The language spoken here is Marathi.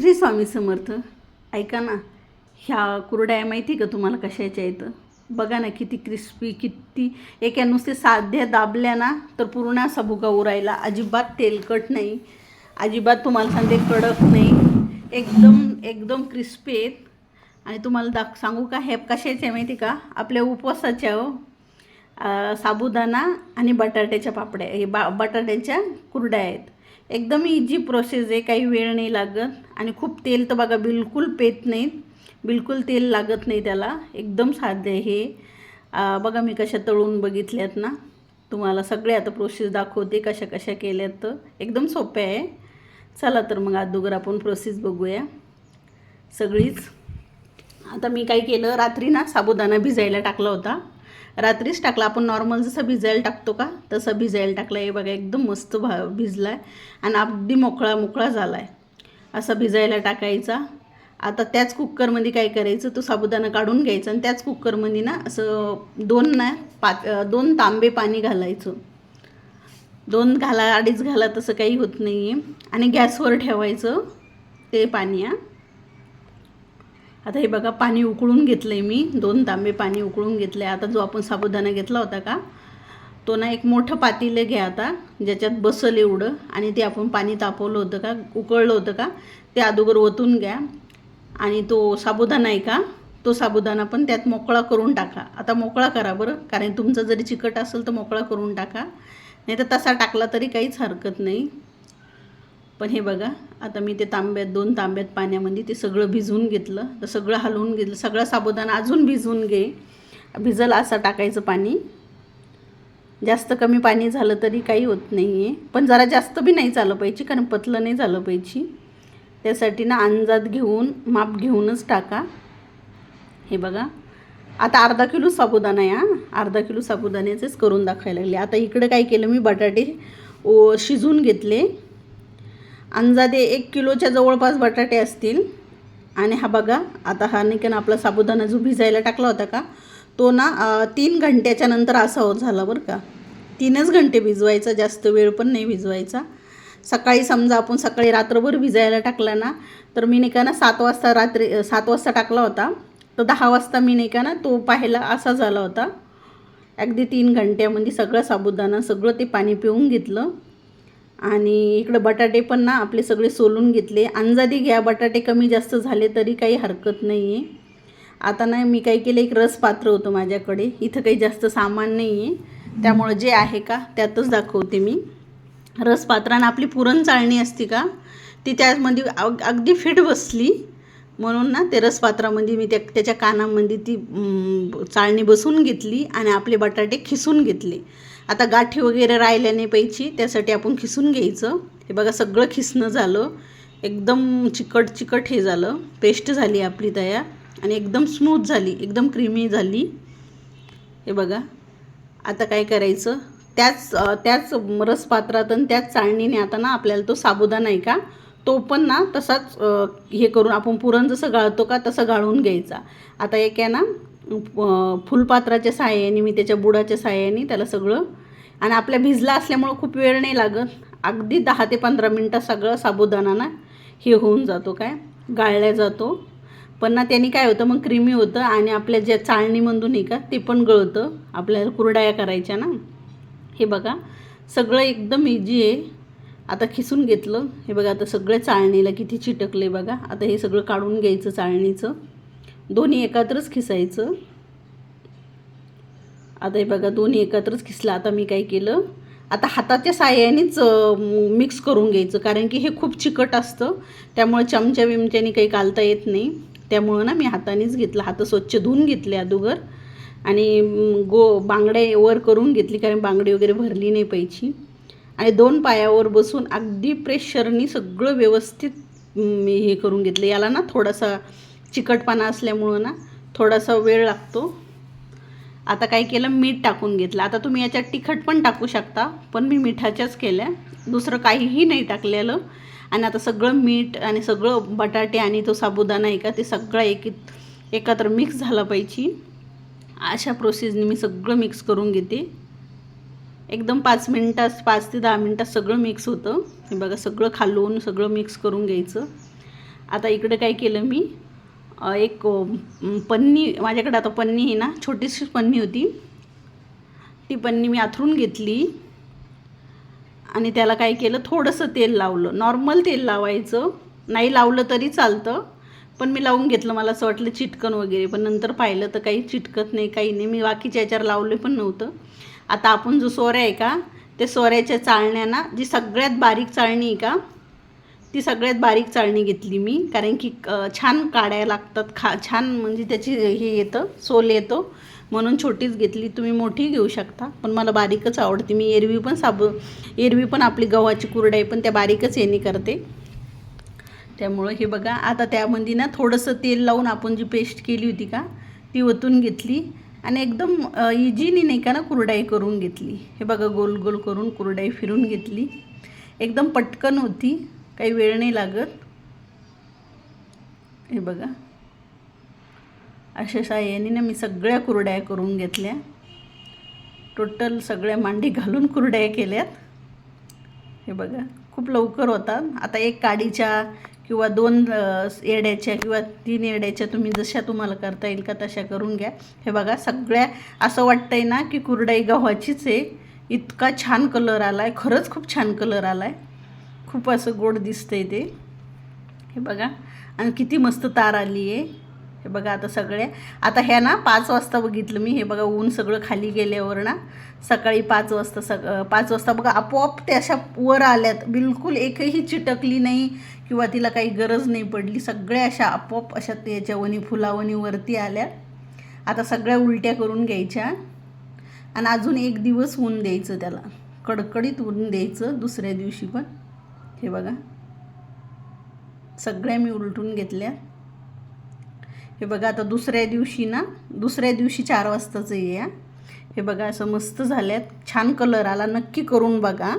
श्री स्वामी समर्थ ऐका ना ह्या कुरड्या माहिती का तुम्हाला कशाच्या येतं बघा ना किती क्रिस्पी किती एका नुसते साध्या दाबल्या ना तर पूर्ण असा भुगा उरायला अजिबात तेलकट नाही. अजिबात तुम्हाला सांगते कडक नाही. एकदम एकदम क्रिस्पी आहेत. आणि तुम्हाला दाख सांगू का हे कशाचे आहे माहिती का? आपल्या उपवासाच्या हो. साबुदाणा आणि बटाट्याच्या पापड्या हे बा बटाट्याच्या कुरड्या आहेत. एकदम इझी प्रोसेस आहे काही वेळ नाही लागत. आणि खूप तेल तर बघा बिलकुल पेत नाहीत बिलकुल तेल लागत नाही त्याला. एकदम साधे आहे हे. बघा मी कशा तळून बघितल्यात ना. तुम्हाला सगळे आता प्रोसेस दाखवते कशा कशा केल्यात तर. एकदम सोप्या आहे. चला तर मग अगोदर आपण प्रोसेस बघूया. सगळीच. आता मी काय केलं रात्री ना साबुदाणा भिजायला टाकला होता. रात्रीच टाकला. आपण नॉर्मल जसं भिजायला टाकतो का तसं भिजायला टाकलं आहे बघा एकदम मस्त भा भिजला आहे आणि अगदी मोकळा मोकळा झाला आहे असा भिजायला टाकायचा. आता त्याच कुकरमध्ये काय करायचं तो साबुदाणा काढून घ्यायचा आणि त्याच कुकरमध्ये ना असं दोन ना पाच दोन तांबे पाणी घालायचं. दोन घाला अडीच घाला तसं काही होत नाही आहे आणि गॅसवर ठेवायचं ते पाणी हा. आता हे बघा पाणी उकळून घेतलं आहे मी. दोन तांबे पाणी उकळून घेतलं आहे आता जो आपण साबुदाणा घेतला होता का तो ना एक मोठं पातेलं घ्या आता ज्याच्यात बसल एवढं आणि ते आपण पाणी तापवलं होतं का उकळलं होतं का ते अगोदर ओतून घ्या. आणि तो साबुदाणा आहे का तो साबुदाणा पण त्यात मोकळा करून टाका. आता मोकळा करा बरं कारण तुमचा जरी चिकट असेल तर मोकळा करून टाका. नाही तर तसा टाकला तरी काहीच हरकत नाही. पण हे बघा आता मी ते तांब्यात दोन तांब्यात पाण्यामध्ये ते सगळं भिजवून घेतलं. तर सगळं हलवून घेतलं. सगळं साबुदाणा अजून भिजवून घे. भिजल असं टाकायचं पाणी. जास्त कमी पाणी झालं तरी काही होत नाही आहे पण जरा जास्त बी नाही झालं पाहिजे कारण पतलं नाही झालं पाहिजे. त्यासाठी ना अंदाज घेऊन माप घेऊनच टाका. हे बघा. आता अर्धा किलो साबुदाणा आहे हा अर्धा किलो साबुदाण्याचेच करून दाखवायला लागले. आता इकडं काय केलं मी बटाटे ओ शिजून घेतले. अंदाजे एक किलोच्या जवळपास बटाटे असतील. आणि हा बघा आता हा नाही का ना आपला साबुदाणा जो भिजायला टाकला होता का तो ना तीन घंट्याच्या नंतर असा हो झाला बरं का. तीनच घंटे भिजवायचा जास्त वेळ पण नाही भिजवायचा. सकाळी समजा आपण सकाळी रात्रभर भिजायला टाकला ना तर मी नाही का ना सात वाजता रात्री सात वाजता टाकला होता. तर दहा वाजता मी नाही का ना तो पाहायला असा झाला होता. अगदी तीन घंट्यामध्ये सगळं साबुदाणा सगळं ते पाणी पिऊन घेतलं. आणि इकडं बटाटे पण ना आपले सगळे सोलून घेतले. अंजादी घ्या बटाटे कमी जास्त झाले तरी काही हरकत नाही आहे आता ना मी काय केलं एक रस पात्र होतं माझ्याकडे. इथं काही जास्त सामान नाही आहे त्यामुळं जे आहे का त्यातच दाखवते मी. रस पात्रानं आपली पुरण चाळणी असते का ती त्यामध्ये अग अगदी फिट बसली. म्हणून ना ते रसपात्रामध्ये मी त्या त्याच्या कानामध्ये ती चाळणी बसून घेतली आणि आपले बटाटे खिसून घेतले. आता गाठी वगैरे राहिल्या नाही पाहिजे त्यासाठी आपण खिसून घ्यायचं. हे बघा सगळं खिसणं झालं. एकदम चिकट चिकट हे झालं. पेस्ट झाली आपली तयार आणि एकदम स्मूथ झाली. एकदम क्रीमी झाली. हे बघा. आता काय करायचं? त्याच त्याच रसपात्रात आणि त्याच चाळणीने आता ना आपल्याला तो साबुदाणा आहे का? तो पण ना तसाच हे करून आपण पुरण जसं गाळतो का तसं गाळून घ्यायचा. आता एक आहे ना फुलपात्राच्या साहाय्याने मी त्याच्या बुडाच्या साहाय्याने त्याला सगळं आणि आपल्या भिजला असल्यामुळं खूप वेळ नाही लागत. अगदी दहा ते पंधरा मिनटात सगळं साबुदाणा ना हे होऊन जातो काय गाळल्या जातो. पण ना त्यांनी काय होतं मग क्रीमी होतं आणि आपल्या ज्या चाळणीमधून आहे का ते पण गळतं. आपल्याला कुरडाया करायच्या ना. हे बघा सगळं एकदम इजी आहे. आता खिसून घेतलं. हे बघा आता सगळं चाळणीला किती चिटकले बघा. आता हे सगळं काढून घ्यायचं चाळणीचं. दोन्ही एकत्रच खिसायचं. आता हे बघा दोन्ही एकत्रच खिसलं. आता मी काय केलं? आता हाताच्या साह्यानेच मिक्स करून घ्यायचं. कारण की हे खूप चिकट असतं. त्यामुळे चमच्या बिमच्याने काही कालता येत नाही. त्यामुळं ना मी हातानेच घेतलं. हात स्वच्छ धुवून घेतले अगोदर आणि गो बांगडे वर करून घेतली. कारण बांगडी वगैरे भरली नाही पाहिजे आणि दोन पायावर बसून अगदी प्रेशरनी सगळं व्यवस्थित मी हे करून घेतलं. याला ना थोडासा चिकटपणा असल्यामुळं ना थोडासा वेळ लागतो. आता काय केलं मीठ टाकून घेतलं. आता तुम्ही याच्यात तिखट पण टाकू शकता पण मी मिठाच्याच केल्या. दुसरं काहीही नाही टाकलेलं. आणि आता सगळं मीठ आणि सगळं बटाटे आणि तो साबुदाणा आहे का ते सगळं एक एकत्र मिक्स झाला पाहिजे. अशा प्रोसेसने मी सगळं मिक्स करून घेते. एकदम पाच मिनटात पाच ते दहा मिनटात सगळं मिक्स होतं. हे बघा सगळं खालून सगळं मिक्स करून घ्यायचं. आता इकडं काय केलं मी? एक पन्नी माझ्याकडे आता पन्नी आहे ना छोटीशी पन्नी होती. ती पन्नी मी आथरून घेतली. आणि त्याला काय केलं? थोडंसं तेल लावलं. नॉर्मल तेल लावायचं. नाही लावलं तरी चालतं. पण मी लावून घेतलं. मला असं वाटलं चिटकन वगैरे. पण नंतर पाहिलं तर काही चिटकत नाही काही नाही. मी बाकीच्या याच्यावर लावले पण नव्हतं. आता आपण जो सोऱ्या आहे का ते सोऱ्याच्या चाळण्या जी सगळ्यात बारीक चाळणी आहे का ती सगळ्यात बारीक चाळणी घेतली मी. कारण की छान काढायला लागतात खा छान म्हणजे त्याची हे येतं सोल येतो. म्हणून छोटीच घेतली तुम्ही मोठी घेऊ शकता. पण मला बारीकच आवडते. मी एरवी पण साबू एरवी पण आपली गव्हाची कुरडाई पण त्या बारीकच येणे करते. त्यामुळं हे बघा आता त्यामध्ये ना थोडंसं तेल लावून आपण जी पेस्ट केली होती का ती ओतून घेतली. आणि एकदम इजीनी नाही का ना कुरडाई करून घेतली. हे बघा गोल गोल करून कुरडाई फिरून घेतली. एकदम पटकन होती काही वेळ नाही लागत. हे बघा. अशा साह्याने ना मी सगळ्या कुरड्या करून घेतल्या. टोटल सगळ्या मांडी घालून कुरड्या केल्यात. हे बघा. खूप लवकर होतात. आता एक काडीच्या किंवा दोन येड्याच्या किंवा तीन येड्याच्या तुम्ही जशा तुम्हाला करता येईल का तशा करून घ्या. हे बघा सगळ्या असं वाटतंय ना की कुरडाई गव्हाचीच आहे. इतका छान कलर आला आहे खरंच खूप छान कलर आला आहे खूप असं गोड दिसतंय ते. हे बघा. आणि किती मस्त तार आली आहे हे बघा आता सगळे. आता ह्या ना पाच वाजता बघितलं मी. हे बघा ऊन सगळं खाली गेल्यावर ना सकाळी पाच वाजता सग पाच वाजता बघा आपोआप ते अशा वर आल्यात. बिलकुल एकही चिटकली नाही किंवा तिला काही गरज नाही पडली. सगळ्या अशा आपोआप अशा त्याच्यावणी फुलावणी वरती आल्या. आता सगळ्या उलट्या करून घ्यायच्या. आणि अजून एक दिवस ऊन द्यायचं त्याला. कडकडीत ऊन द्यायचं दुसऱ्या दिवशी पण. हे बघा. सगळ्या मी उलटून घेतल्या. हे बघा आता दुसऱ्या दिवशी ना दुसऱ्या दिवशी चार वाजताचं ये या हे बघा असं मस्त झाल्यात छान कलर आला. नक्की करून बघा.